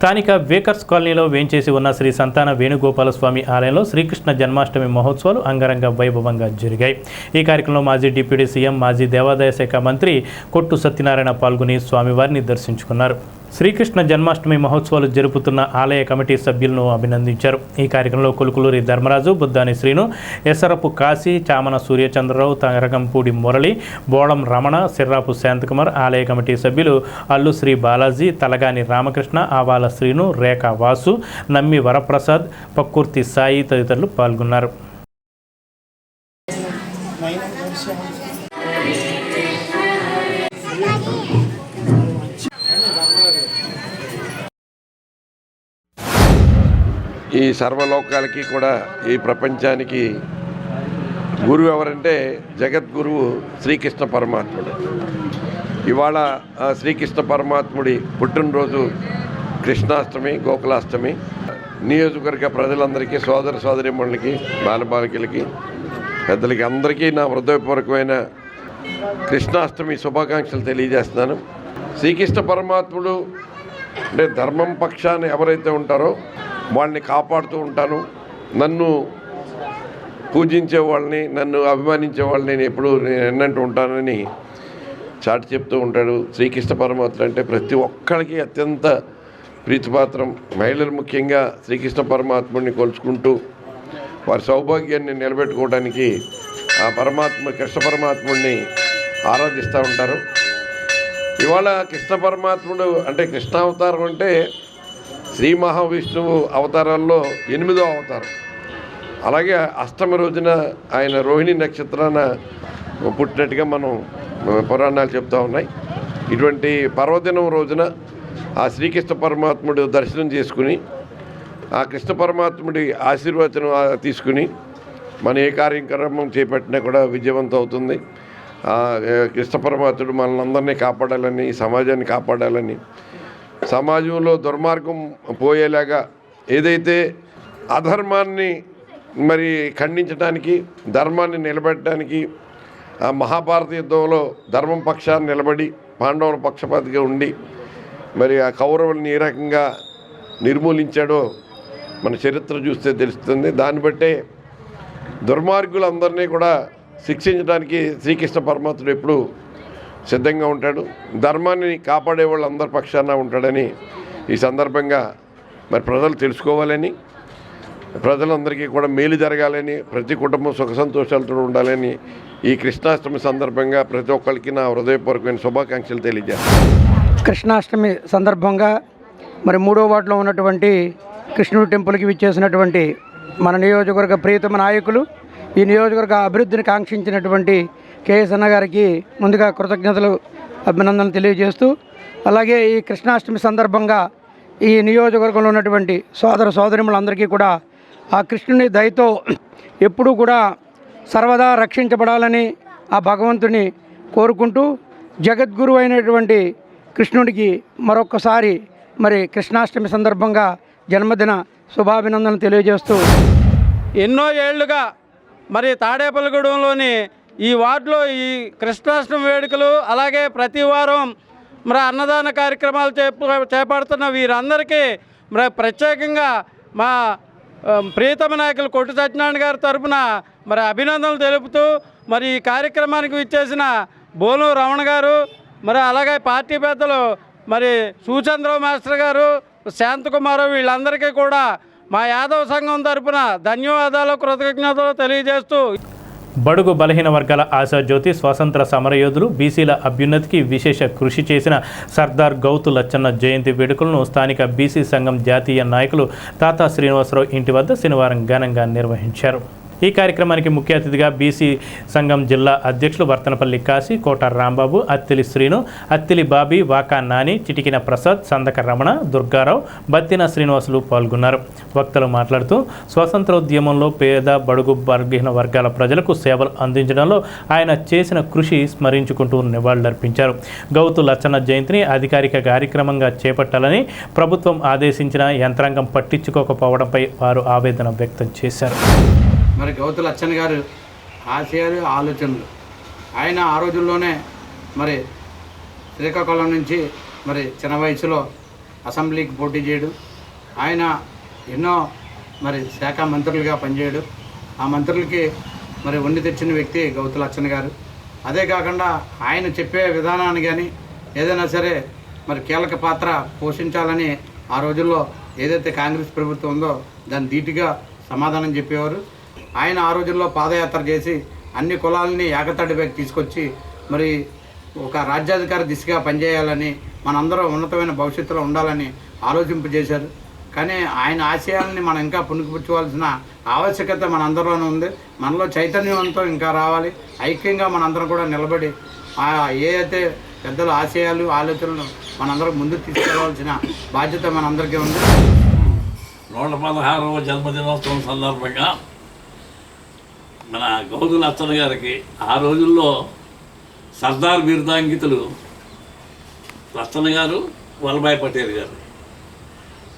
స్థానిక వేకర్స్ కాలనీలో వేంచేసి ఉన్న శ్రీ సంతాన వేణుగోపాల స్వామి ఆలయంలో శ్రీకృష్ణ జన్మాష్టమి మహోత్సవాలు అంగరంగ వైభవంగా జరిగాయి. ఈ కార్యక్రమంలో మాజీ డిప్యూటీ సీఎం మాజీ దేవాదాయ శాఖ మంత్రి కొట్టు సత్యనారాయణ పాల్గొని స్వామివారిని దర్శించుకున్నారు. శ్రీకృష్ణ జన్మాష్టమి మహోత్సవాలు జరుపుతున్న ఆలయ కమిటీ సభ్యులను అభినందించారు. ఈ కార్యక్రమంలో కొలుకులూరి ధర్మరాజు బుద్దాని శ్రీను ఎసరపు కాశీ చామన సూర్యచంద్రరావు తరగంపూడి మురళి బోళం రమణ సిర్రాపు శాంతకుమార్ ఆలయ కమిటీ సభ్యులు అల్లు శ్రీ బాలాజీ తలగాని రామకృష్ణ ఆవాల శ్రీను రేఖ వాసు నమ్మి వరప్రసాద్ పక్కుర్తి సాయి తదితరులు పాల్గొన్నారు. ఈ సర్వలోకాలకి కూడా ఈ ప్రపంచానికి గురువు ఎవరంటే జగద్గురువు శ్రీకృష్ణ పరమాత్ముడు. ఇవాళ ఆ శ్రీకృష్ణ పరమాత్ముడి పుట్టినరోజు కృష్ణాష్టమి గోకులాష్టమి. నియోజకవర్గ ప్రజలందరికీ సోదర సోదరిమణులకి బాలబాలికలకి పెద్దలకి అందరికీ నా హృదయపూర్వకమైన కృష్ణాష్టమి శుభాకాంక్షలు తెలియజేస్తున్నాను. శ్రీకృష్ణ పరమాత్ముడు అంటే ధర్మం పక్షాన్ని ఎవరైతే ఉంటారో వాళ్ళని కాపాడుతూ ఉంటాను. నన్ను పూజించే వాళ్ళని నన్ను అభిమానించే వాళ్ళని నేను ఎప్పుడు నేను ఎన్నంటూ ఉంటానని చాటి చెప్తూ ఉంటాడు. శ్రీకృష్ణ పరమాత్ముడు అంటే ప్రతి ఒక్కరికి అత్యంత ప్రీతిపాత్రం. మహిళలు ముఖ్యంగా శ్రీకృష్ణ పరమాత్ముడిని కొలుచుకుంటూ వారి సౌభాగ్యాన్ని నిలబెట్టుకోవడానికి ఆ పరమాత్మ కృష్ణ పరమాత్ముడిని ఆరాధిస్తూ ఉంటారు. ఇవాళ కృష్ణ పరమాత్ముడు అంటే కృష్ణావతారం అంటే శ్రీ మహావిష్ణువు అవతారాల్లో ఎనిమిదో అవతారం. అలాగే అష్టమి రోజున ఆయన రోహిణి నక్షత్రాన పుట్టినట్టుగా మనం పురాణాలు చెప్తా ఉన్నాయి. ఇటువంటి పర్వదినం రోజున ఆ శ్రీకృష్ణ పరమాత్ముడు దర్శనం చేసుకుని ఆ కృష్ణ పరమాత్ముడి ఆశీర్వచనం తీసుకుని మన ఏ కార్యక్రమం చేపట్టినా కూడా విజయవంతం అవుతుంది. కృష్ణ పరమాత్ముడు మనల్ని అందరినీ కాపాడాలని ఈ సమాజాన్ని కాపాడాలని సమాజంలో దుర్మార్గం పోయేలాగా ఏదైతే అధర్మాన్ని మరి ఖండించడానికి ధర్మాన్ని నిలబెట్టడానికి ఆ మహాభారత యుద్ధంలో ధర్మం పక్షాన్ని నిలబడి పాండవుల పక్షపాతిగా ఉండి మరి ఆ కౌరవుల్ని ఏ రకంగా నిర్మూలించాడో మన చరిత్ర చూస్తే తెలుస్తుంది. దాన్ని బట్టే దుర్మార్గులందరినీ కూడా శిక్షించడానికి శ్రీకృష్ణ పరమాత్ముడు ఎప్పుడు సిద్ధంగా ఉంటాడు. ధర్మాన్ని కాపాడే వాళ్ళందరి పక్షాన ఉంటాడని ఈ సందర్భంగా మరి ప్రజలు తెలుసుకోవాలని ప్రజలందరికీ కూడా మేలు జరగాలని ప్రతి కుటుంబం సుఖ సంతోషాలతో ఉండాలని ఈ కృష్ణాష్టమి సందర్భంగా ప్రతి ఒక్కరికి నా హృదయపూర్వకమైన శుభాకాంక్షలు తెలియజేస్తాను. కృష్ణాష్టమి సందర్భంగా మరి మూడో వార్డులో ఉన్నటువంటి కృష్ణుడి టెంపుల్కి విచ్చేసినటువంటి మన నియోజకవర్గ ప్రియతమ నాయకులు ఈ నియోజకవర్గ అభివృద్ధిని కాంక్షించినటువంటి కేఎస్ అన్న గారికి ముందుగా కృతజ్ఞతలు అభినందనలు తెలియజేస్తూ అలాగే ఈ కృష్ణాష్టమి సందర్భంగా ఈ నియోజకవర్గంలో ఉన్నటువంటి సోదర సోదరిములందరికీ కూడా ఆ కృష్ణుని దయతో ఎప్పుడూ కూడా సర్వదా రక్షించబడాలని ఆ భగవంతుని కోరుకుంటూ జగద్గురు అయినటువంటి కృష్ణుడికి మరొక్కసారి మరి కృష్ణాష్టమి సందర్భంగా జన్మదిన శుభాభినందనలు తెలియజేస్తూ. ఎన్నో ఏళ్ళుగా మరి తాడేపల్లిగూడెంలోని ఈ వార్డులో ఈ కృష్ణాష్టమి వేడుకలు అలాగే ప్రతి వారం మరి అన్నదాన కార్యక్రమాలు చేప చేపడుతున్న వీరందరికీ మరి ప్రత్యేకంగా మా ప్రీతమ నాయకులు కొట్టు సత్యనారాయణ గారి తరపున మరి అభినందనలు తెలుపుతూ మరి ఈ కార్యక్రమానికి విచ్చేసిన బోను రమణ గారు మరి అలాగే పార్టీ పెద్దలు మరి సూచంద్రరావు మాస్టర్ గారు శాంతకుమారు వీళ్ళందరికీ కూడా మా యాదవ సంఘం తరపున ధన్యవాదాలు కృతజ్ఞతలు తెలియజేస్తూ బడుగు బలహీన వర్గాల ఆశాజ్యోతి స్వాతంత్ర సమరయోధులు బీసీల అభ్యున్నతికి విశేష కృషి చేసిన సర్దార్ గౌతు లచ్చన్న జయంతి వేడుకలను స్థానిక బీసీ సంఘం జాతీయ నాయకులు తాతా శ్రీనివాసరావు ఇంటి వద్ద శనివారం ఘనంగా నిర్వహించారు. ఈ కార్యక్రమానికి ముఖ్య అతిథిగా బీసీ సంఘం జిల్లా అధ్యక్షులు వర్తనపల్లి కాశీ కోట రాంబాబు అత్తిలి శ్రీను అత్తిలి బాబీ వాకా నాని చిటికిన ప్రసాద్ సందక రమణ దుర్గారావు బత్తిన శ్రీనివాసులు పాల్గొన్నారు. వక్తలు మాట్లాడుతూ స్వాతంత్రోద్యమంలో పేద బడుగు బలహీన వర్గాల ప్రజలకు సేవలు అందించడంలో ఆయన చేసిన కృషి స్మరించుకుంటూ నివాళులర్పించారు. గౌతు లచ్చన్న జయంతిని అధికారిక కార్యక్రమంగా చేపట్టాలని ప్రభుత్వం ఆదేశించిన యంత్రాంగం పట్టించుకోకపోవడంపై వారు ఆవేదన వ్యక్తం చేశారు. మరి గౌతు లచ్చన్ గారు ఆశయాలు ఆలోచనలు. ఆయన ఆ రోజుల్లోనే మరి శ్రీకాకుళం నుంచి మరి చిన్న వయసులో అసెంబ్లీకి పోటీ చేయడు. ఆయన ఎన్నో మరి శాఖ మంత్రులుగా పనిచేయడు. ఆ మంత్రులకి మరి వండి తెచ్చిన వ్యక్తి గౌతు లచ్చన్ గారు. అదే కాకుండా ఆయన చెప్పే విధానాన్ని కానీ ఏదైనా సరే మరి కీలక పాత్ర పోషించాలని ఆ రోజుల్లో ఏదైతే కాంగ్రెస్ ప్రభుత్వం ఉందో దాన్ని ధీటుగా సమాధానం చెప్పేవారు. ఆయన ఆ రోజుల్లో పాదయాత్ర చేసి అన్ని కులాలని ఏకతాటిపైకి తీసుకొచ్చి మరి ఒక రాజ్యాధికార దిశగా పనిచేయాలని మనందరం ఉన్నతమైన భవిష్యత్తులో ఉండాలని ఆలోచింపజేశారు. కానీ ఆయన ఆశయాలని మనం ఇంకా పుణుకుపుచ్చుకోవాల్సిన ఆవశ్యకత మనందరిలోనూ ఉంది. మనలో చైతన్యవంతం ఇంకా రావాలి. ఐక్యంగా మనందరం కూడా నిలబడి ఏ అయితే పెద్దల ఆశయాలు ఆలోచనలు మనందరం ముందుకు తీసుకెళ్ళవలసిన బాధ్యత మనందరికీ ఉంది. నూట పదహారవ జన్మదినోత్సవం సందర్భంగా మన గౌదుల అచ్చన్న గారికి ఆ రోజుల్లో సర్దార్ బిరుదాంకితులు లచ్చన్న గారు వల్లభాయ్ పటేల్ గారు.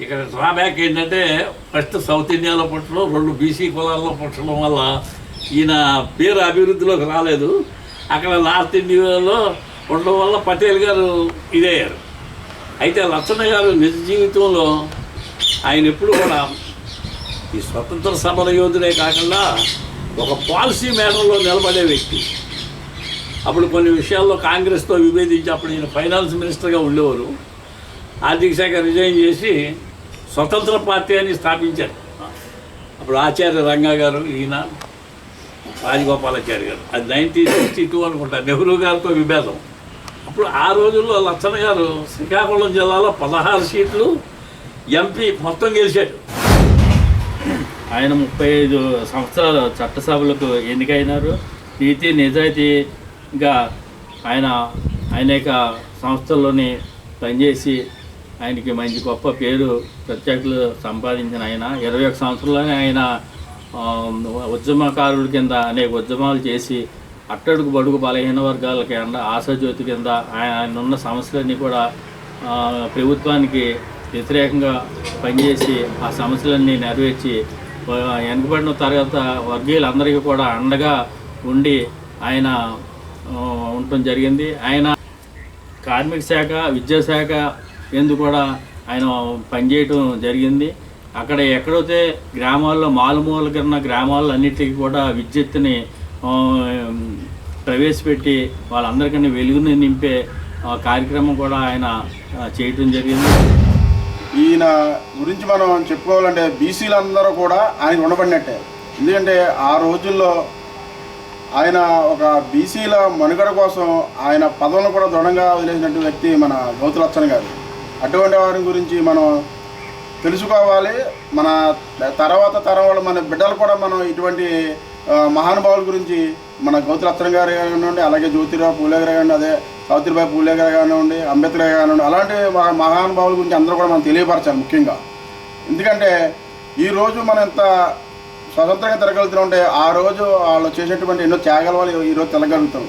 ఇక్కడ డ్రాబ్యాక్ ఏంటంటే ఫస్ట్ సౌత్ ఇండియాలో పుట్టడం రెండు బీసీ కులాల్లో పుట్టడం వల్ల ఈయన పేరు అభివృద్ధిలోకి రాలేదు. అక్కడ నార్త్ ఇండియాలో ఉండడం వల్ల పటేల్ గారు ఇదయ్యారు. అయితే లచ్చన్న గారు నిజ జీవితంలో ఆయన ఎప్పుడు కూడా ఈ స్వతంత్ర సమర యోధుడే కాకుండా ఒక పాలసీ మేటర్లో నిలబడే వ్యక్తి. అప్పుడు కొన్ని విషయాల్లో కాంగ్రెస్తో విభేదించి అప్పుడు ఈయన ఫైనాన్స్ మినిస్టర్గా ఉండేవారు. ఆర్థిక శాఖ రిజైన్ చేసి స్వతంత్ర పార్టీ అని స్థాపించారు. అప్పుడు ఆచార్య రంగా గారు ఈయన రాజగోపాలాచారి గారు. అది నైన్టీన్ సిక్స్టీ టూ అనుకుంటా నెహ్రూ గారితో విభేదం. అప్పుడు ఆ రోజుల్లో లచ్చన్న గారు శ్రీకాకుళం జిల్లాలో పదహారు సీట్లు ఎంపీ మొత్తం గెలిచాడు ఆయన ముప్పై ఐదు సంవత్సరాలు చట్టసభలకు ఎన్నికైనారు. నీతి నిజాయితీగా ఆయన అనేక సంస్థల్లోని పనిచేసి ఆయనకి మంచి గొప్ప పేరు ప్రత్యేకలు సంపాదించిన ఆయన. ఇరవై ఒక సంవత్సరంలోనే ఆయన ఉద్యమకారుల కింద అనేక ఉద్యమాలు చేసి అట్టడుగు బడుగు బలహీన వర్గాల కింద ఆశాజ్యోతి కింద ఆయన ఆయన ఉన్న సమస్యలన్నీ కూడా ప్రభుత్వానికి వ్యతిరేకంగా పనిచేసి ఆ సమస్యలన్నీ నెరవేర్చి వెనుకబడిన తరగత వర్గీయులందరికీ కూడా అండగా ఉండి ఆయన ఉండటం జరిగింది. ఆయన కార్మిక శాఖ విద్యాశాఖ ఎందు కూడా ఆయన పనిచేయటం జరిగింది. అక్కడ ఎక్కడైతే గ్రామాల్లో మారుమూలకి ఉన్న గ్రామాల్లో అన్నిటికీ కూడా విద్యుత్తుని ప్రవేశపెట్టి వాళ్ళందరికీ వెలుగుని నింపే కార్యక్రమం కూడా ఆయన చేయటం జరిగింది. ఈయన గురించి మనం చెప్పుకోవాలంటే బీసీలందరూ కూడా ఆయన ఉండబడినట్టే ఎందుకంటే ఆ రోజుల్లో ఆయన ఒక బీసీల మనుగడ కోసం ఆయన పదవులను కూడా దృఢంగా వదిలేసినట్టు వ్యక్తి మన గౌతులచ్చన్ గారు. అటువంటి వారి గురించి మనం తెలుసుకోవాలి. మన తర్వాత తరం వాళ్ళు మన బిడ్డలు కూడా మనం ఇటువంటి మహానుభావుల గురించి మన గౌతులచ్చన్ గారు కానివ్వండి అలాగే జ్యోతిరావు పూలే గారు అదే సావిత్రిబాయి పూలే గారు కానివ్వండి అంబేద్కర్ కానివ్వండి అలాంటి మహానుభావుల గురించి అందరూ కూడా మనం తెలియపరచాలి ముఖ్యంగా. ఎందుకంటే ఈరోజు మనం ఇంత స్వతంత్రంగా తిరగలుగుతుంటే ఆ రోజు వాళ్ళు చేసేటువంటి ఎన్నో త్యాగాల వాళ్ళు ఈరోజు తిరగలుగుతాం.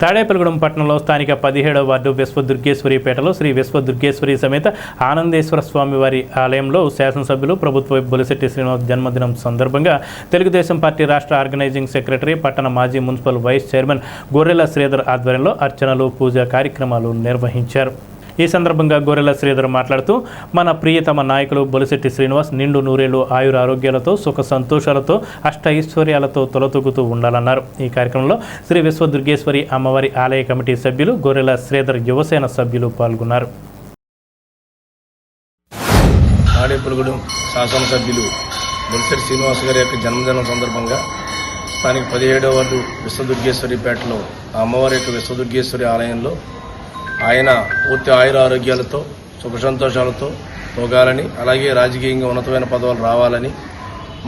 తాడేపల్లిగూడెం పట్టణంలో స్థానిక పదిహేడవ వార్డు విశ్వదుర్గేశ్వరిపేటలో శ్రీ విశ్వదుర్గేశ్వరి సమేత ఆనందేశ్వర స్వామి వారి ఆలయంలో శాసనసభ్యులు ప్రభుత్వ బొలిశెట్టి శ్రీనివాస్ జన్మదినం సందర్భంగా తెలుగుదేశం పార్టీ రాష్ట్ర ఆర్గనైజింగ్ సెక్రటరీ పట్టణ మాజీ మున్సిపల్ వైస్ చైర్మన్ గొర్రెల శ్రీధర్ ఆధ్వర్యంలో అర్చనలు పూజా కార్యక్రమాలు నిర్వహించారు. ఈ సందర్భంగా గొర్రెల శ్రీధర్ మాట్లాడుతూ మన ప్రియతమ నాయకులు బొలిశెట్టి శ్రీనివాస్ నిండు నూరేళ్ళు ఆయుర ఆరోగ్యాలతో సుఖ సంతోషాలతో అష్ట ఐశ్వర్యాలతో తొలతూగుతూ ఉండాలన్నారు. ఈ కార్యక్రమంలో శ్రీ విశ్వదుర్గేశ్వరి అమ్మవారి ఆలయ కమిటీ సభ్యులు గొర్రెల శ్రీధర్ యువసేన సభ్యులు పాల్గొన్నారు. తాడేపులగూడెం శాసనసభ్యులు బొలిసెట్ శ్రీనివాస్ గారి యొక్క జన్మదినం సందర్భంగా స్థానిక పదిహేడవ వార్డు విశ్వదుర్గేశ్వరిపేటలో ఆ అమ్మవారి యొక్క విశ్వదుర్గేశ్వరి ఆలయంలో ఆయన పూర్తి ఆయుర ఆరోగ్యాలతో సుఖ సంతోషాలతో పోగాలని అలాగే రాజకీయంగా ఉన్నతమైన పదవులు రావాలని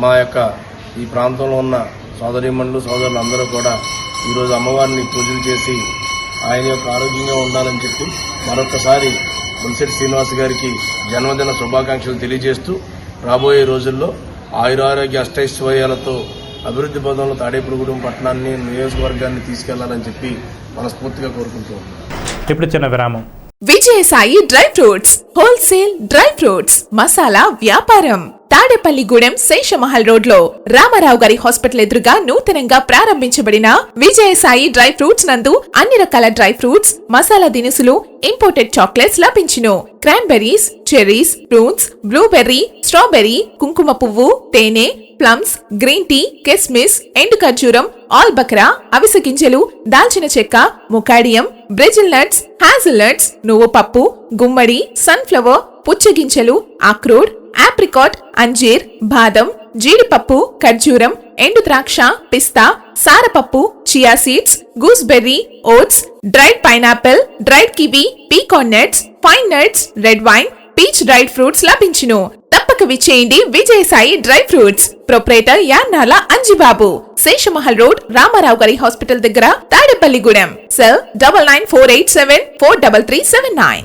మా యొక్క ఈ ప్రాంతంలో ఉన్న సోదరీమణులు సోదరులు అందరూ కూడా ఈరోజు అమ్మవారిని పూజలు చేసి ఆయన యొక్క ఆరోగ్యంగా ఉండాలని చెప్పి మరొకసారి బొలిశెట్టి శ్రీనివాస్ గారికి జన్మదిన శుభాకాంక్షలు తెలియజేస్తూ రాబోయే రోజుల్లో ఆయురారోగ్య అష్టైశ్వర్యాలతో అభివృద్ధి పదంలో తాడేపురగూడెం పట్టణాన్ని నియోజకవర్గాన్ని తీసుకెళ్ళాలని చెప్పి మనస్ఫూర్తిగా కోరుకుంటూ ఉన్నాను. ఇప్పుడు చిన్న విరామం. Vijayasai dry fruits wholesale dry fruits masala వ్యాపారం. తాడేపల్లిగూడెం శేషమహల్ రోడ్లో రామారావు గారి హాస్పిటల్ ఎదురుగా నూతనంగా ప్రారంభించబడిన విజయసాయి డ్రై ఫ్రూట్స్ నందు అన్ని రకాల డ్రై ఫ్రూట్స్ మసాలా దినుసులు ఇంపోర్టెడ్ చాక్లెట్స్ లభించును. Cranberries cherries fruits blueberry strawberry కుంకుమ పువ్వు తేనె ప్లమ్స్ గ్రీన్ టీ కిస్మిస్ ఎండు ఖర్జూరం ఆల్ బక్రా అవిసె గింజలు దాల్చిన చెక్క macadamia Brazil nuts hazel nuts నువ్వు పప్పు గుమ్మడి సన్ఫ్లవర్ పుచ్చగింజలు అక్రూడ్ ఆప్రికాట్ అంజీర్ బాదం జీడిపప్పు ఖర్జూరం ఎండు ద్రాక్ష పిస్తా సారపప్పు chia seeds gooseberry oats dried pineapple dried kiwi pecan nuts pine nuts red wine peach dried fruits లభించును. తప్పక విచ్చేయండి Vijayasai dry fruits. Proprietor Yannala Anjibabu. Sheshamahal road Ramarao గారి హాస్పిటల్ దగ్గర Tadepalligudem. Cell double nine four eight seven four double three seven nine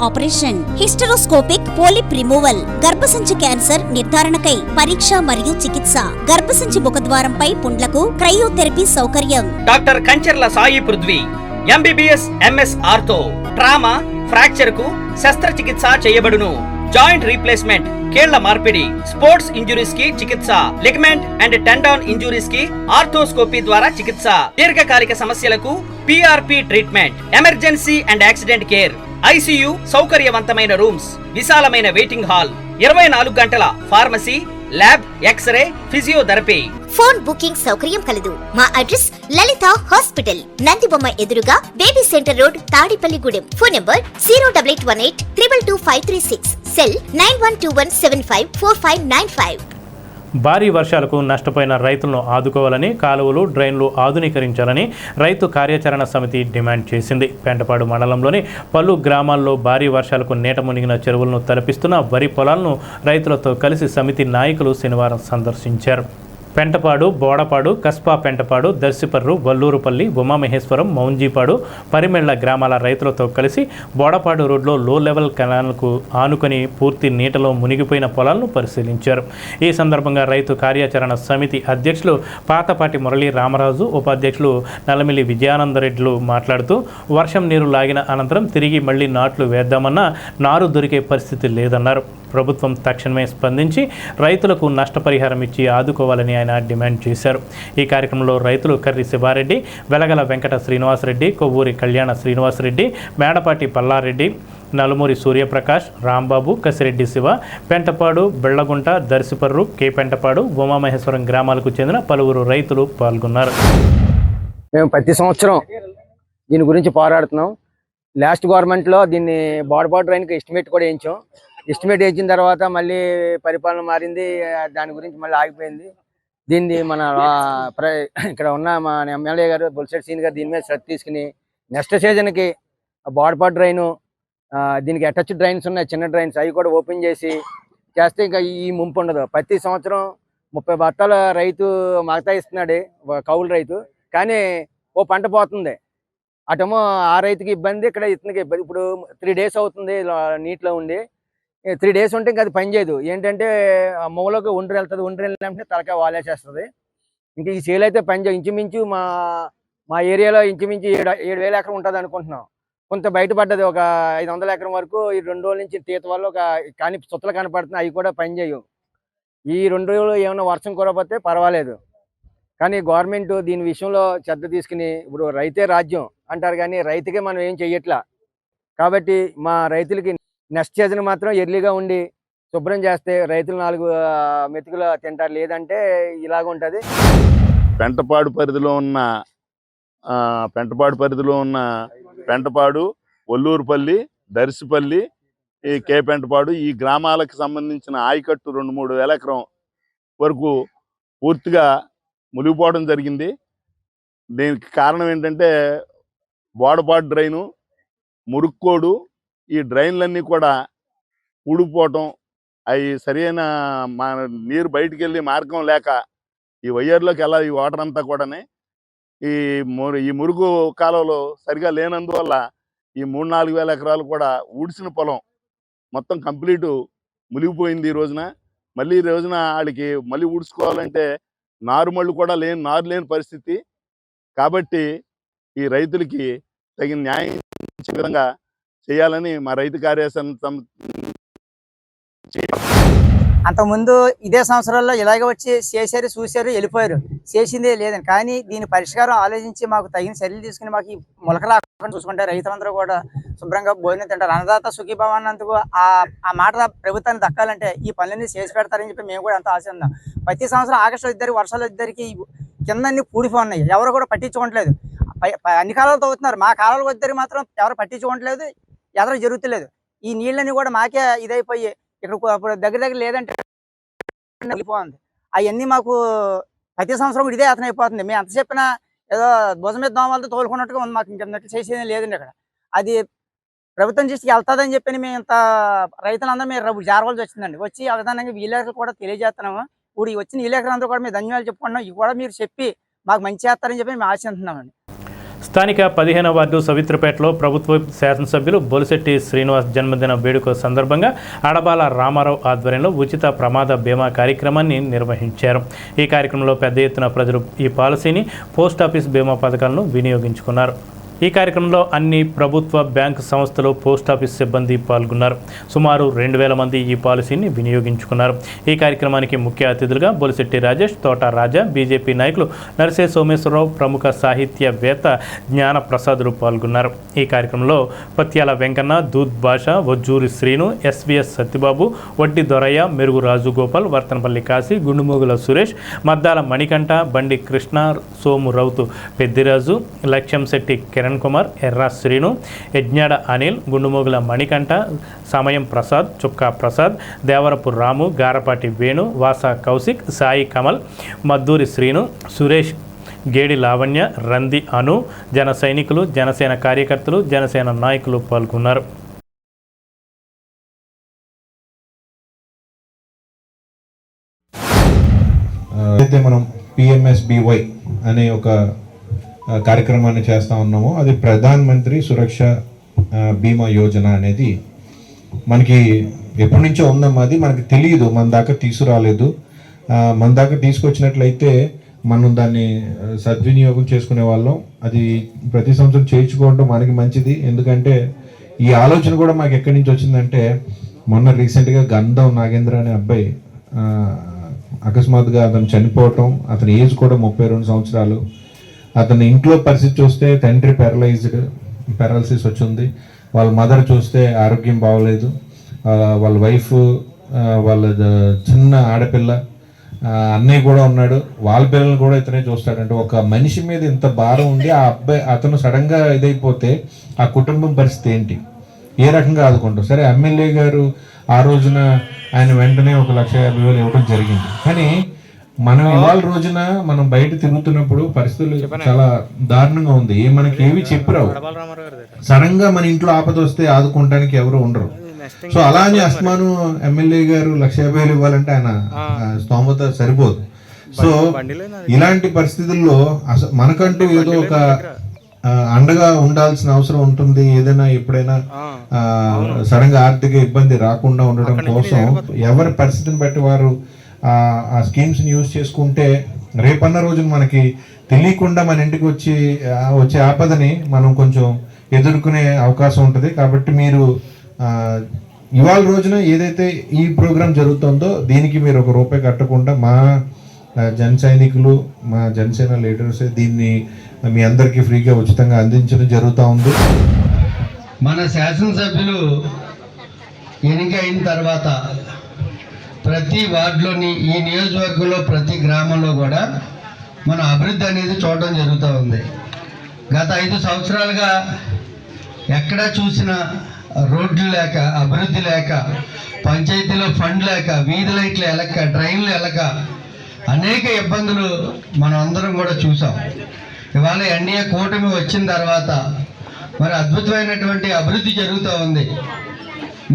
operation. Hysteroscopic polyp removal. గర్భసంచి cancer నిర్ధారణకై పరీక్ష మరియు చికిత్స. గర్భసంచి ముఖద్వారంపై పుండ్లకు క్రయోథెరపీ సౌకర్యం. Doctor Kancharla Sai Prithvi MBBS MS ortho trauma ఫ్రాక్చర్కు శస్త్రచికిత్స చేయబడును. జాయింట్ రీప్లేస్మెంట్ కేళ్ళ మార్పిడి స్పోర్ట్స్ ఇంజురీస్కి చికిత్స లిగమెంట్ అండ్ టెండాన్ ఇంజురీస్కి ఆర్థోస్కోపీ ద్వారా చికిత్స దీర్ఘకాలిక సమస్యలకు PRP treatment emergency and accident care ICU సౌకర్యవంతమైన రూమ్స్ విశాలమైన వెయిటింగ్ హాల్ ఇరవై నాలుగు గంటల pharmacy lab x-ray physiotherapy. Phone booking సౌకర్యం కలదు. మా అడ్రస్ లలిత హాస్పిటల్ నందిబొమ్మ ఎదురుగా baby centre road Tadepalligudem. Phone number zero double eight one eight triple two five three six. Cell nine one two one seven five four five nine five. భారీ వర్షాలకు నష్టపోయిన రైతులను ఆదుకోవాలని కాలువలు డ్రైన్లు ఆధునీకరించాలని రైతు కార్యాచరణ సమితి డిమాండ్ చేసింది. పెంటపాడు మండలంలోని పలు గ్రామాల్లో భారీ వర్షాలకు నీట మునిగిన చెరువులను తలపిస్తున్న వరి పొలాలను రైతులతో కలిసి సమితి నాయకులు శనివారం సందర్శించారు. పెంటపాడు బోడపాడు కస్పా పెంటపాడు దర్శిపర్రు వల్లూరుపల్లి ఉమామహేశ్వరం మౌంజీపాడు పరిమెళ్ళ గ్రామాల రైతులతో కలిసి బోడపాడు రోడ్లో లో లెవెల్ కెనాల్కు ఆనుకొని పూర్తి నీటలో మునిగిపోయిన పొలాలను పరిశీలించారు. ఈ సందర్భంగా రైతు కార్యాచరణ సమితి అధ్యక్షులు పాతపాటి మురళీ రామరాజు ఉపాధ్యక్షులు నలమిలి విజయానందరెడ్డిలు మాట్లాడుతూ వర్షం నీరు లాగిన అనంతరం తిరిగి మళ్ళీ నాట్లు వేద్దామన్నా నారు దొరికే పరిస్థితి లేదన్నారు. ప్రభుత్వం తక్షణమే స్పందించి రైతులకు నష్టపరిహారం ఇచ్చి ఆదుకోవాలని ఆయన డిమాండ్ చేశారు. ఈ కార్యక్రమంలో రైతులు కర్రి శివారెడ్డి వెలగల వెంకట శ్రీనివాసరెడ్డి కొవ్వూరి కళ్యాణ శ్రీనివాసరెడ్డి మేడపాటి పల్లారెడ్డి నలుమూరి సూర్యప్రకాష్ రాంబాబు కసిరెడ్డి శివ పెంటపాడు బెళ్ళగుంట దర్శిపర్రు కే. పెంటపాడు ఉమామహేశ్వరం గ్రామాలకు చెందిన పలువురు రైతులు పాల్గొన్నారు. మేము ప్రతి సంవత్సరం దీని గురించి పోరాడుతున్నాం. లాస్ట్ గవర్నమెంట్లో దీన్ని బాడబాడ్ రైన్కి ఎస్టిమేట్ కూడా వేయించాం. ఎస్టిమేట్ వేసిన తర్వాత మళ్ళీ పరిపాలన మారింది దాని గురించి మళ్ళీ ఆగిపోయింది. దీన్ని మన ఇక్కడ ఉన్న మన ఎమ్మెల్యే గారు బుల్సెట్ సీన్ గారు దీని మీద శ్రద్ధ తీసుకుని నెక్స్ట్ సీజన్కి బాడపాడ్ డ్రైన్ దీనికి అటచ్ డ్రైన్స్ ఉన్నాయి చిన్న డ్రైన్స్ అవి కూడా ఓపెన్ చేసి చేస్తే ఇంకా ఈ ముంపు ఉండదు. ప్రతి సంవత్సరం ముప్పై బత్తాల రైతు మగతా ఇస్తున్నాడు కౌలు రైతు. కానీ ఓ పంట పోతుంది. అటేమో ఆ రైతుకి ఇబ్బంది ఇక్కడ ఇతనికి ఇబ్బంది. ఇప్పుడు త్రీ డేస్ అవుతుంది నీటిలో ఉండి. త్రీ డేస్ ఉంటే ఇంకా అది పని చేయదు. ఏంటంటే మూలకి ఒండ్రి వెళ్తుంది ఒండ్రి వెళ్ళినప్పుడు తలకాయ వాలేసేస్తుంది. ఇంకా ఈ సేల్ అయితే పని చేయ ఇంచుమించు మా మా ఏరియాలో ఇంచుమించు ఏడు ఏడు వేల ఎకరం ఉంటుంది అనుకుంటున్నాం. కొంత బయటపడ్డది ఒక ఐదు వందల ఎకరం వరకు. ఈ రెండు రోజుల నుంచి తీత వల్ల ఒక కానీ చుత్తలు కనపడుతున్నాయి. అవి కూడా పని చేయవు. ఈ రెండు రోజులు ఏమైనా వర్షం కురపోతే పర్వాలేదు. కానీ గవర్నమెంట్ దీని విషయంలో శ్రద్ధ తీసుకుని ఇప్పుడు రైతే రాజ్యం అంటారు కానీ రైతుకే మనం ఏం చెయ్యట్లా. కాబట్టి మా రైతులకి నెక్స్ట్ సీజన్ మాత్రం ఎర్లీగా ఉండి శుభ్రం చేస్తే రైతులు నాలుగు మెతుకులు తింటారు. లేదంటే ఇలాగ ఉంటుంది. పెంటపాడు పరిధిలో ఉన్న ఆ, పెంటపాడు పరిధిలో ఉన్న పెంటపాడు ఒల్లూరుపల్లి దర్శిపల్లి ఈ కే పెంటపాడు ఈ గ్రామాలకు సంబంధించిన ఆయకట్టు రెండు మూడు వేల ఎకరం వరకు పూర్తిగా మునిగిపోవడం జరిగింది. దీనికి కారణం ఏంటంటే బోడపాడు డ్రైను మురుక్కోడు ఈ డ్రైన్లన్నీ కూడా ఊడిపోవటం అవి సరైన మా నీరు బయటికి వెళ్ళి మార్గం లేక ఈ వయ్యర్లోకి వెళ్ళాలి ఈ వాటర్ అంతా కూడానే ఈ మురు ఈ మురుగు కాలువలో సరిగా లేనందువల్ల ఈ మూడు నాలుగు వేల ఎకరాలు కూడా ఊడిసిన పొలం మొత్తం కంప్లీట్ మునిగిపోయింది ఈ రోజున. మళ్ళీ ఈ రోజున వాళ్ళకి మళ్ళీ ఊడ్చుకోవాలంటే నారుమళ్ళు కూడా లేని నారు లేని పరిస్థితి. కాబట్టి ఈ రైతులకి తగిన న్యాయం ఇచ్చే విధంగా చేయాలని మా రైతు కార్యాచరణ అంతకుముందు ఇదే సంవత్సరాల్లో ఇలాగే వచ్చి చేశారు చూశారు వెళ్ళిపోయారు. చేసిందే లేదని. కానీ దీని పరిష్కారం ఆలోచించి మాకు తగిన చర్యలు తీసుకుని మాకు ఈ మొలక రాకుండా చూసుకుంటే రైతులందరూ కూడా శుభ్రంగా భోజనం తింటారు. అన్నదాత సుఖీభావ అన్నందుకు ఆ ఆ మాట ప్రభుత్వాన్ని దక్కాలంటే ఈ పనులన్నీ చేసి పెడతారని చెప్పి మేము కూడా అంత ఆశ ప్రతి సంవత్సరం ఆగస్టులో ఇద్దరు వర్షాలు ఇద్దరికి కిందన్నీ పూడిపోన్నాయి. ఎవరు కూడా పట్టించుకోవట్లేదు. అన్ని కాలాలు తవ్వుతున్నారు మా కాలాలకు ఇద్దరికి మాత్రం ఎవరు పట్టించుకోవట్లేదు. ఎదర జరుగుతలేదు. ఈ నీళ్ళని కూడా మాకే ఇదైపోయి ఇక్కడ అప్పుడు దగ్గర దగ్గర లేదంటే వెళ్ళిపోతుంది అవన్నీ మాకు ప్రతి సంవత్సరం ఇదే అతను అయిపోతుంది. మేము ఎంత చెప్పినా ఏదో భుజం మీద దోమలతో తోలుకున్నట్టుగా ఉంది మాకు. ఇంకెన్నట్టు చేసేది లేదండి ఇక్కడ. అది ప్రభుత్వం దృష్టికి వెళ్తుందని చెప్పి మేము ఇంత రైతులందరూ మీరు రేపు జారవలసి వచ్చిందండి. వచ్చి ఆ విధానంగా విలేకరులు కూడా తెలియజేస్తున్నాము. ఇప్పుడు ఈ వచ్చిన విలేకరులందరూ కూడా మేము ధన్యవాదాలు చెప్పుకుంటున్నాం. ఇవి కూడా మీరు చెప్పి మాకు మంచి చేస్తారని చెప్పి మేము ఆశిస్తున్నామండి స్థానిక పదిహేన వార్డు సవిత్రపేటలో ప్రభుత్వ శాసనసభ్యులు బొలిశెట్టి శ్రీనివాస్ జన్మదిన వేడుక సందర్భంగా అడబాల రామారావు ఆధ్వర్యంలో ఉచిత ప్రమాద బీమా కార్యక్రమాన్ని నిర్వహించారు. ఈ కార్యక్రమంలో పెద్ద ఎత్తున ప్రజలు ఈ పాలసీని పోస్ట్ ఆఫీస్ బీమా పథకాలను వినియోగించుకున్నారు. ఈ కార్యక్రమంలో అన్ని ప్రభుత్వ బ్యాంకు సంస్థలు పోస్ట్ ఆఫీస్ సిబ్బంది పాల్గొన్నారు. సుమారు రెండు వేల మంది ఈ పాలసీని వినియోగించుకున్నారు. ఈ కార్యక్రమానికి ముఖ్య అతిథులుగా బొలిశెట్టి రాజేష్ తోట రాజా బీజేపీ నాయకులు నరసే సోమేశ్వరరావు ప్రముఖ సాహిత్యవేత్త జ్ఞాన ప్రసాదులు పాల్గొన్నారు. ఈ కార్యక్రమంలో పత్యాల వెంకన్న దూద్ భాష వజ్జూరి శ్రీను ఎస్విఎస్ సత్యబాబు వడ్డి దొరయ్య మెరుగు రాజుగోపాల్ వర్తనపల్లి కాశీ గుండుమోగుల సురేష్ మద్దాల మణికంఠ బండి కృష్ణ సోము రౌతు పెద్దిరాజు లక్ష్యం శెట్టి కిరణ్ కుమార్ ఎర్రా శ్రీను యజ్ఞాడ అనిల్ గుండుమోగుల మణికంఠ సమయం ప్రసాద్ చుక్కా ప్రసాద్ దేవరపు రాము గారపాటి వేణు వాసా కౌశిక్ సాయి కమల్ మద్దూరి శ్రీను సురేష్ గేడి లావణ్య రంది అను జన సైనికులు జనసేన కార్యకర్తలు జనసేన నాయకులు పాల్గొన్నారు. అయితే మనం పిఎంఎస్బివై అనే ఒక కార్యక్రమాన్ని చేస్తూ ఉన్నామో. అది ప్రధాన్ మంత్రి సురక్ష బీమా యోజన అనేది మనకి ఎప్పటి నుంచో ఉందమ్మా. అది మనకి తెలియదు. మన దాకా తీసుకురాలేదు. మన దాకా తీసుకొచ్చినట్లయితే మనం దాన్ని సద్వినియోగం చేసుకునే వాళ్ళం. అది ప్రతి సంవత్సరం చేయించుకోవడం మనకి మంచిది. ఎందుకంటే ఈ ఆలోచన కూడా మాకు ఎక్కడి నుంచి వచ్చిందంటే మొన్న రీసెంట్గా గంధం నాగేంద్ర అనే అబ్బాయి అకస్మాత్తుగా అతను చనిపోవటం అతని ఏజ్ కూడా ముప్పై రెండు సంవత్సరాలు. అతని ఇంట్లో పరిస్థితి చూస్తే తండ్రి పారలైజ్డ్ పారాలసిస్ వచ్చింది. వాళ్ళ మదర్ చూస్తే ఆరోగ్యం బాగోలేదు. వాళ్ళ వైఫ్ వాళ్ళ చిన్న ఆడపిల్ల అన్నయ్య కూడా ఉన్నాడు. వాళ్ళ పిల్లల్ని కూడా ఇతనే చూస్తాడంటే. ఒక మనిషి మీద ఇంత భారం ఉండి ఆ అబ్బాయి అతను సడన్గా ఇదైపోతే ఆ కుటుంబం పరిస్థితి ఏంటి? ఏ రకంగా ఆదుకుంటాం సరే ఎమ్మెల్యే గారు ఆ రోజున ఆయన వెంటనే ఒక లక్ష యాభై వేలు ఇవ్వడం జరిగింది. కానీ మనం ఇవాళ రోజున మనం బయట తిరుగుతున్నప్పుడు పరిస్థితులు చాలా దారుణంగా ఉంది. మనకి ఏవి చెప్పరావు? సడన్గా మన ఇంట్లో ఆపద వస్తే ఆదుకోవడానికి ఎవరు ఉండరు. సో అలా అని అస్మాను ఎమ్మెల్యే గారు లక్ష యాభై వేలు ఇవ్వాలంటే ఆయన స్తోమత సరిపోదు. సో ఇలాంటి పరిస్థితుల్లో అసలు మనకంటూ ఏదో ఒక అండగా ఉండాల్సిన అవసరం ఉంటుంది. ఏదైనా ఎప్పుడైనా సడన్గా ఆర్థిక ఇబ్బంది రాకుండా ఉండడం కోసం ఎవరి పరిస్థితిని బట్టి వారు ఆ, స్కీమ్స్ని యూజ్ చేసుకుంటే రేపన్న రోజున మనకి తెలియకుండా మన ఇంటికి వచ్చి వచ్చే ఆపదని మనం కొంచెం ఎదుర్కొనే అవకాశం ఉంటుంది. కాబట్టి మీరు ఇవాళ రోజున ఏదైతే ఈ ప్రోగ్రాం జరుగుతుందో దీనికి మీరు ఒక రూపాయి కట్టకుండా మా జన సైనికులు మా జనసేన లీడర్స్ దీన్ని మీ అందరికీ ఫ్రీగా ఉచితంగా అందించడం జరుగుతూ ఉంది. మన శాసనసభ్యులు అయిన తర్వాత ప్రతి వార్డులోని ఈ నియోజకవర్గంలో ప్రతి గ్రామంలో కూడా మన అభివృద్ధి అనేది చూడడం జరుగుతూ ఉంది. గత ఐదు సంవత్సరాలుగా ఎక్కడ చూసినా రోడ్లు లేక అభివృద్ధి లేక పంచాయతీలో ఫండ్ లేక వీధి లైట్లు ఎలక డ్రైన్లు ఎలక అనేక ఇబ్బందులు మనం అందరం కూడా చూసాం. ఇవాళ ఎన్డీఏ కూటమి వచ్చిన తర్వాత మరి అద్భుతమైనటువంటి అభివృద్ధి జరుగుతూ ఉంది.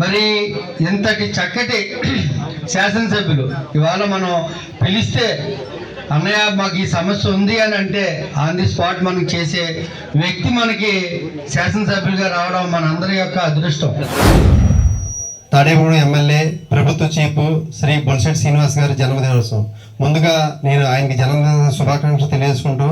మరి ఇంతటి చక్కటి శాసనసభ్యులు. ఇవాళ మనం పిలిస్తే అన్నయ్య మాకు ఈ సమస్య ఉంది అని అంటే ఆన్ ది స్పాట్ మనం చేసే వ్యక్తి మనకి శాసనసభ్యులుగా రావడం మనందరి యొక్క అదృష్టం. తాడేపూడి ఎమ్మెల్యే ప్రభుత్వ చీఫ్ శ్రీ బొల్సెట్ శ్రీనివాస్ గారి జన్మదినోత్సవం. ముందుగా నేను ఆయనకి జన్మదిన శుభాకాంక్షలు తెలియజేసుకుంటూ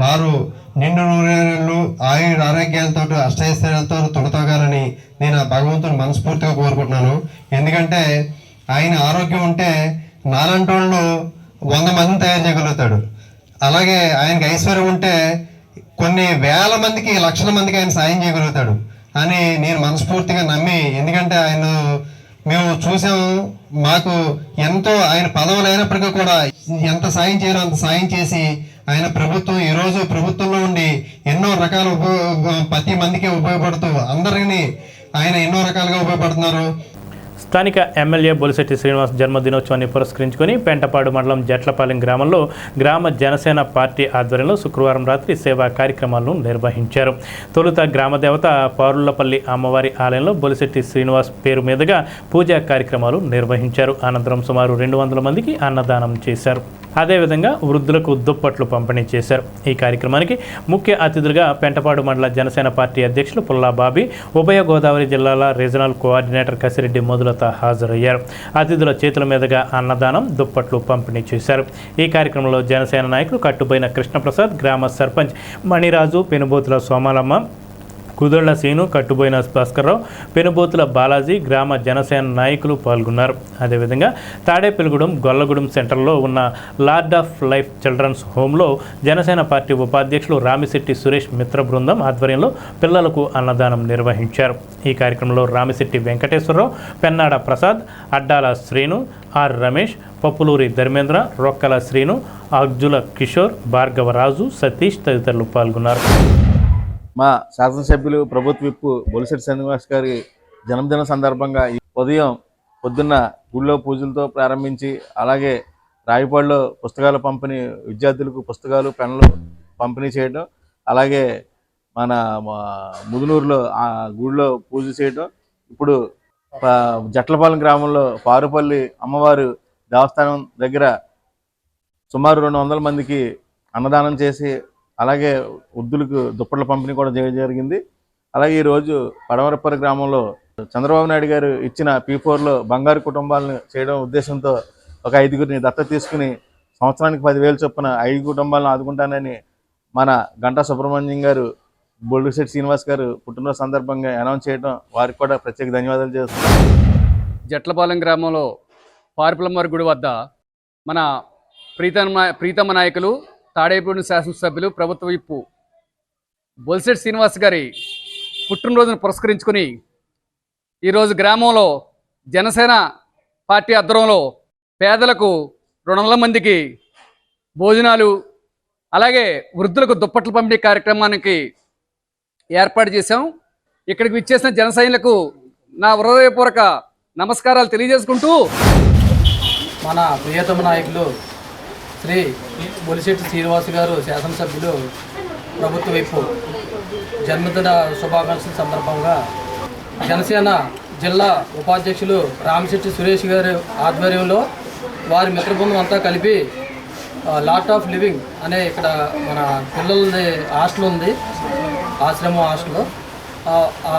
వారు నిండు నూరేళ్ళు ఆయుర ఆరోగ్యాలతో అష్టైశ్వర్యాలతో తొడతగాలని నేను ఆ భగవంతుని మనస్ఫూర్తిగా కోరుకుంటున్నాను. ఎందుకంటే ఆయన ఆరోగ్యం ఉంటే నాలంటి వాళ్ళు వంద మందిని తయారు చేయగలుగుతాడు. అలాగే ఆయనకి ఐశ్వర్యం ఉంటే కొన్ని వేల మందికి లక్షల మందికి ఆయన సాయం చేయగలుగుతాడు. అని నేను మనస్ఫూర్తిగా నమ్మి ఎందుకంటే ఆయన మేము చూసాం. మాకు ఎంతో ఆయన పదవులు అయినప్పటికీ కూడా ఎంత సాయం చేయాలో అంత సాయం చేసి ఆయన ప్రభుత్వం ఈరోజు ప్రభుత్వంలో ఉండి ఎన్నో రకాల ఉపయోగ ప్రతి మందికి ఉపయోగపడుతూ అందరినీ ఆయన ఎన్నో రకాలుగా ఉపయోగపడుతున్నారు. స్థానిక ఎమ్మెల్యే బొలిశెట్టి శ్రీనివాస్ జన్మదినోత్సవాన్ని పురస్కరించుకొని పెంటపాడు మండలం జట్లపాలెం గ్రామంలో గ్రామ జనసేన పార్టీ ఆధ్వర్యంలో శుక్రవారం రాత్రి సేవా కార్యక్రమాలను నిర్వహించారు. తొలుత గ్రామదేవత పారుళ్ళపల్లి అమ్మవారి ఆలయంలో బొలిశెట్టి శ్రీనివాస్ పేరు మీదుగా పూజా కార్యక్రమాలు నిర్వహించారు. అనంతరం సుమారు రెండు వందల మందికి అన్నదానం చేశారు. అదేవిధంగా వృద్ధులకు దుప్పట్లు పంపిణీ చేశారు. ఈ కార్యక్రమానికి ముఖ్య అతిథులుగా పెంటపాడు మండల జనసేన పార్టీ అధ్యక్షులు పుల్లా బాబీ ఉభయ గోదావరి జిల్లాల రీజనల్ కోఆర్డినేటర్ కసిరెడ్డి మొదలత హాజరయ్యారు. అతిథుల చేతుల మీదుగా అన్నదానం దుప్పట్లు పంపిణీ చేశారు. ఈ కార్యక్రమంలో జనసేన నాయకులు కట్టుబోయిన కృష్ణప్రసాద్ గ్రామ సర్పంచ్ మణిరాజు పెనుబోతుల సోమాలమ్మ కుదళ్ళ సీను కట్టుబోయిన భాస్కర్రావు పెనుబోతుల బాలాజీ గ్రామ జనసేన నాయకులు పాల్గొన్నారు. అదేవిధంగా తాడేపెలుగూడెం గొల్లగూడెం సెంటర్లో ఉన్న లార్డ్ ఆఫ్ లైఫ్ చిల్డ్రన్స్ హోంలో జనసేన పార్టీ ఉపాధ్యక్షులు రామిశెట్టి సురేష్ మిత్ర బృందం ఆధ్వర్యంలో పిల్లలకు అన్నదానం నిర్వహించారు. ఈ కార్యక్రమంలో రామిశెట్టి వెంకటేశ్వరరావు పెన్నాడ ప్రసాద్ అడ్డాల శ్రీను ఆర్ రమేష్ పప్పులూరి ధర్మేంద్ర రొక్కల శ్రీను అగ్జుల కిషోర్ భార్గవరాజు సతీష్ తదితరులు పాల్గొన్నారు. మా శాసనసభ్యులు ప్రభుత్వ విప్పు బొలిసెట్టి శ్రీనివాస్ గారి జన్మదిన సందర్భంగా ఈ ఉదయం పొద్దున్న గుళ్ళో పూజలతో ప్రారంభించి అలాగే రాయపాడులో పుస్తకాల పంపిణీ విద్యార్థులకు పుస్తకాలు పెన్నులు పంపిణీ చేయడం అలాగే మన ముదునూరులో ఆ గుడిలో పూజ చేయడం ఇప్పుడు జట్లపాలెం గ్రామంలో పారుపల్లి అమ్మవారు దేవస్థానం దగ్గర సుమారు రెండు వందల మందికి అన్నదానం చేసి అలాగే వృద్ధులకు దుప్పట్ల పంపిణీ కూడా చేయడం జరిగింది. అలాగే ఈరోజు పడవరపల్లి గ్రామంలో చంద్రబాబు నాయుడు గారు ఇచ్చిన పీ ఫోర్లో బంగారు కుటుంబాలను చేయడం ఉద్దేశంతో ఒక ఐదుగురిని దత్తత తీసుకుని సంవత్సరానికి పదివేలు చొప్పున ఐదు కుటుంబాలను ఆదుకుంటానని మన గంటా సుబ్రహ్మణ్యం గారు బొల్లిశెట్టి శ్రీనివాస్ గారు పుట్టినరోజు సందర్భంగా అనౌన్స్ చేయడం వారికి కూడా ప్రత్యేక ధన్యవాదాలు చేస్తున్నాం. జట్లపాలెం గ్రామంలో పార్పులమ్మర్ గుడి వద్ద మన ప్రీతమ ప్రీతమ నాయకులు తాడేపూడి శాసనసభ్యులు ప్రభుత్వ విప్పు బొల్సెట్ శ్రీనివాస్ గారి పుట్టినరోజును పురస్కరించుకుని ఈరోజు గ్రామంలో జనసేన పార్టీ ఆధ్వర్యంలో పేదలకు రెండు వందల మందికి భోజనాలు అలాగే వృద్ధులకు దుప్పట్లు పంపిణీ కార్యక్రమానికి ఏర్పాటు చేశాం. ఇక్కడికి విచ్చేసిన జనసైనులకు నా హృదయపూర్వక నమస్కారాలు తెలియజేసుకుంటూ మన ప్రియతమ నాయకులు శ్రీ బొలిశెట్టి శ్రీనివాస్ గారు శాసనసభ్యులు ప్రభుత్వ వైపు జన్మదిన శుభాకాంక్షల సందర్భంగా జనసేన జిల్లా ఉపాధ్యక్షులు రామశెట్టి సురేష్ గారి ఆధ్వర్యంలో వారి మిత్రబృందం అంతా కలిపి లాట్ ఆఫ్ లివింగ్ అనే ఇక్కడ మన పిల్లలది హాస్టల్ ఉంది ఆశ్రమం హాస్టల్. ఆ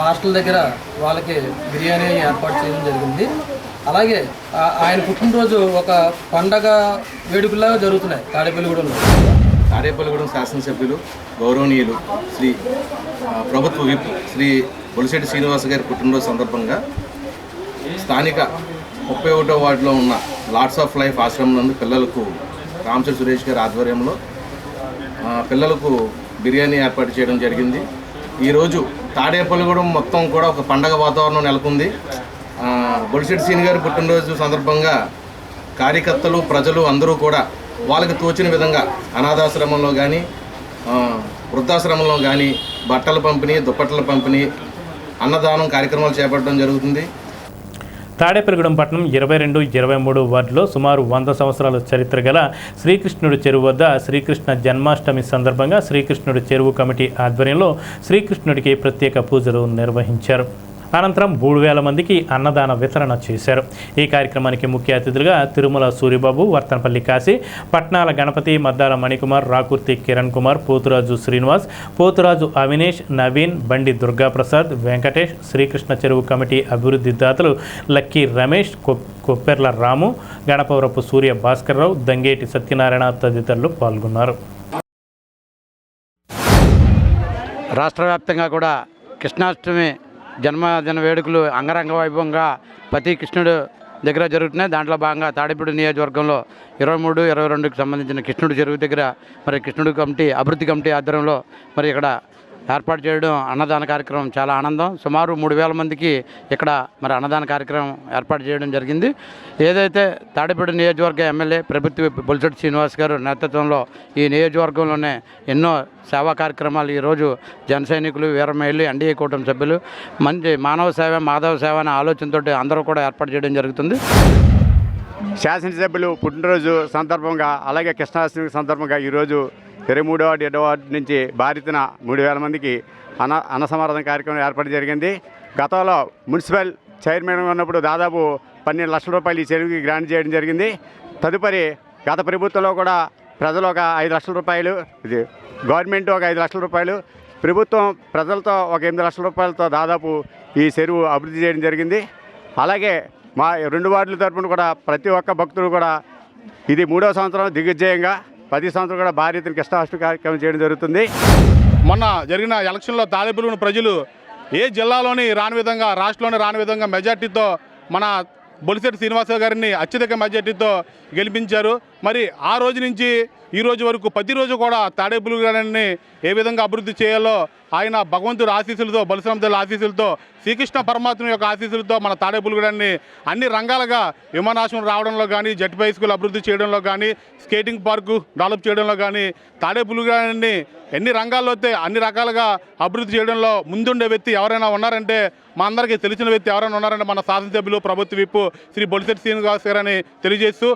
హాస్టల్ దగ్గర వాళ్ళకి బిర్యానీ ఏర్పాటు చేయడం జరిగింది. అలాగే ఆయన పుట్టినరోజు ఒక పండగ వేడుకలాగా జరుగుతున్నాయి తాడేపల్లిగూడెంలో. తాడేపల్లిగూడెం శాసనసభ్యులు గౌరవనీయులు శ్రీ ప్రభుత్వ విప్ శ్రీ బొలిశెట్టి శ్రీనివాస్ గారి పుట్టినరోజు సందర్భంగా స్థానిక ముప్పై ఒకటో వార్డులో ఉన్న లార్డ్స్ ఆఫ్ లైఫ్ ఆశ్రమం నందు పిల్లలకు రామచంద్ర సురేష్ గారి ఆధ్వర్యంలో పిల్లలకు బిర్యానీ ఏర్పాటు చేయడం జరిగింది. ఈరోజు తాడేపల్లిగూడెం మొత్తం కూడా ఒక పండగ వాతావరణం నెలకొంది. బొలిశెట్టి సీని గారి పుట్టినరోజు సందర్భంగా కార్యకర్తలు ప్రజలు అందరూ కూడా వాళ్ళకి తోచిన విధంగా అనాథాశ్రమంలో కానీ వృద్ధాశ్రమంలో కానీ బట్టల పంపిణీ దుప్పట్ల పంపిణీ అన్నదానం కార్యక్రమాలు చేపట్టడం జరుగుతుంది. తాడేపల్లిగూడెం పట్టణం ఇరవై రెండు ఇరవై మూడు వార్డులో సుమారు వంద సంవత్సరాల చరిత్ర గల శ్రీకృష్ణుడి చెరువు వద్ద శ్రీకృష్ణ జన్మాష్టమి సందర్భంగా శ్రీకృష్ణుడి చెరువు కమిటీ ఆధ్వర్యంలో శ్రీకృష్ణుడికి ప్రత్యేక పూజలు నిర్వహించారు. అనంతరం మూడు వేల మందికి అన్నదాన వితరణ చేశారు. ఈ కార్యక్రమానికి ముఖ్య అతిథులుగా తిరుమల సూరిబాబు వర్తనపల్లి కాశీ పట్నాల గణపతి మద్దాల మణికుమార్ రాకుర్తి కిరణ్ కుమార్ పోతురాజు శ్రీనివాస్ పోతురాజు అవినేష్ నవీన్ బండి దుర్గాప్రసాద్ వెంకటేష్ శ్రీకృష్ణ చెరువు కమిటీ అభివృద్ధి దాతలు లక్కీ రమేష్ కొప్పెర్ల రాము గణపవరపు సూర్య భాస్కర్రావు దంగేటి సత్యనారాయణ తదితరులు పాల్గొన్నారు. రాష్ట్ర వ్యాప్తంగా కూడా కృష్ణాష్టమి జన్మదిన వేడుకలు అంగరంగ వైభవంగా ప్రతి కృష్ణుడు దగ్గర జరుగుతున్నాయి. దాంట్లో భాగంగా తాడేపూడి నియోజకవర్గంలో ఇరవై మూడు ఇరవై రెండుకి సంబంధించిన కృష్ణుడు చెరువు దగ్గర మరి కృష్ణుడు కమిటీ అభివృద్ధి కమిటీ ఆధ్వర్యంలో మరి ఇక్కడ ఏర్పాటు చేయడం అన్నదాన కార్యక్రమం చాలా ఆనందం. సుమారు మూడు వేల మందికి ఇక్కడ మరి అన్నదాన కార్యక్రమం ఏర్పాటు చేయడం జరిగింది. ఏదైతే తాడేపూడి నియోజకవర్గ ఎమ్మెల్యే ప్రభుత్వ విప్ శ్రీనివాస్ గారు నేతృత్వంలో ఈ నియోజకవర్గంలోనే ఎన్నో సేవా కార్యక్రమాలు ఈరోజు జన సైనికులు వీరమహిళలు ఎన్డీఏ కూటమి సభ్యులు మంచి మానవ సేవ మాధవ సేవ అనే ఆలోచనతో అందరూ కూడా ఏర్పాటు చేయడం జరుగుతుంది. శాసనసభ్యులు పుట్టినరోజు సందర్భంగా అలాగే కృష్ణాష్టమి సందర్భంగా ఈరోజు ఇరవై మూడో వార్డు ఏడో వార్డు నుంచి భారీతన మూడు వేల మందికి అన అన్న కార్యక్రమం ఏర్పాటు జరిగింది. గతంలో మున్సిపల్ చైర్మన్ ఉన్నప్పుడు దాదాపు పన్నెండు లక్షల రూపాయలు ఈ చెరువుకి గ్రాంట్ చేయడం జరిగింది. తదుపరి గత ప్రభుత్వంలో కూడా ప్రజలు ఒక ఐదు లక్షల రూపాయలు ఇది గవర్నమెంట్ ఒక ఐదు లక్షల రూపాయలు ప్రభుత్వం ప్రజలతో ఒక ఎనిమిది లక్షల రూపాయలతో దాదాపు ఈ చెరువు అభివృద్ధి చేయడం జరిగింది. అలాగే మా రెండు వార్డుల తరపున కూడా ప్రతి ఒక్క భక్తుడు కూడా ఇది మూడో సంవత్సరం దిగ్విజయంగా ప్రతి సంవత్సరం కూడా భారీ ఎత్తున కృష్ణాష్టమి కార్యక్రమం చేయడం జరుగుతుంది. మొన్న జరిగిన ఎలక్షన్లో తాడేపల్లిగూడెం ప్రజలు ఏ జిల్లాలోని రాని విధంగా రాష్ట్రంలోని రాని విధంగా మెజార్టీతో మన బొలిశెట్టి శ్రీనివాసరావు గారిని అత్యధిక మెజార్టీతో గెలిపించారు. మరి ఆ రోజు నుంచి ఈ రోజు వరకు ప్రతిరోజు కూడా తాడేపులు గారిని ఏ విధంగా అభివృద్ధి చేయాలో ఆయన భగవంతుడి ఆశీస్సులతో బలసరామదేవుల ఆశీస్సులతో శ్రీకృష్ణ పరమాత్మ యొక్క ఆశీస్సులతో మన తాడేపులుగడాన్ని అన్ని రంగాలుగా విమానాశ్రయం రావడంలో కానీ జట్పై స్కూల్ అభివృద్ధి చేయడంలో కానీ స్కేటింగ్ పార్కు డెవలప్ చేయడంలో కానీ తాడేపులుగడాన్ని ఎన్ని రంగాల్లో అయితే అన్ని రకాలుగా అభివృద్ధి చేయడంలో ముందుండే వ్యక్తి ఎవరైనా ఉన్నారంటే మా అందరికీ తెలిసిన వ్యక్తి ఎవరైనా ఉన్నారంటే మన శాసనసభ్యులు ప్రభుత్వ విప్పు శ్రీ బొలిశెట్టి శ్రీనివాస్ గారని తెలియజేస్తూ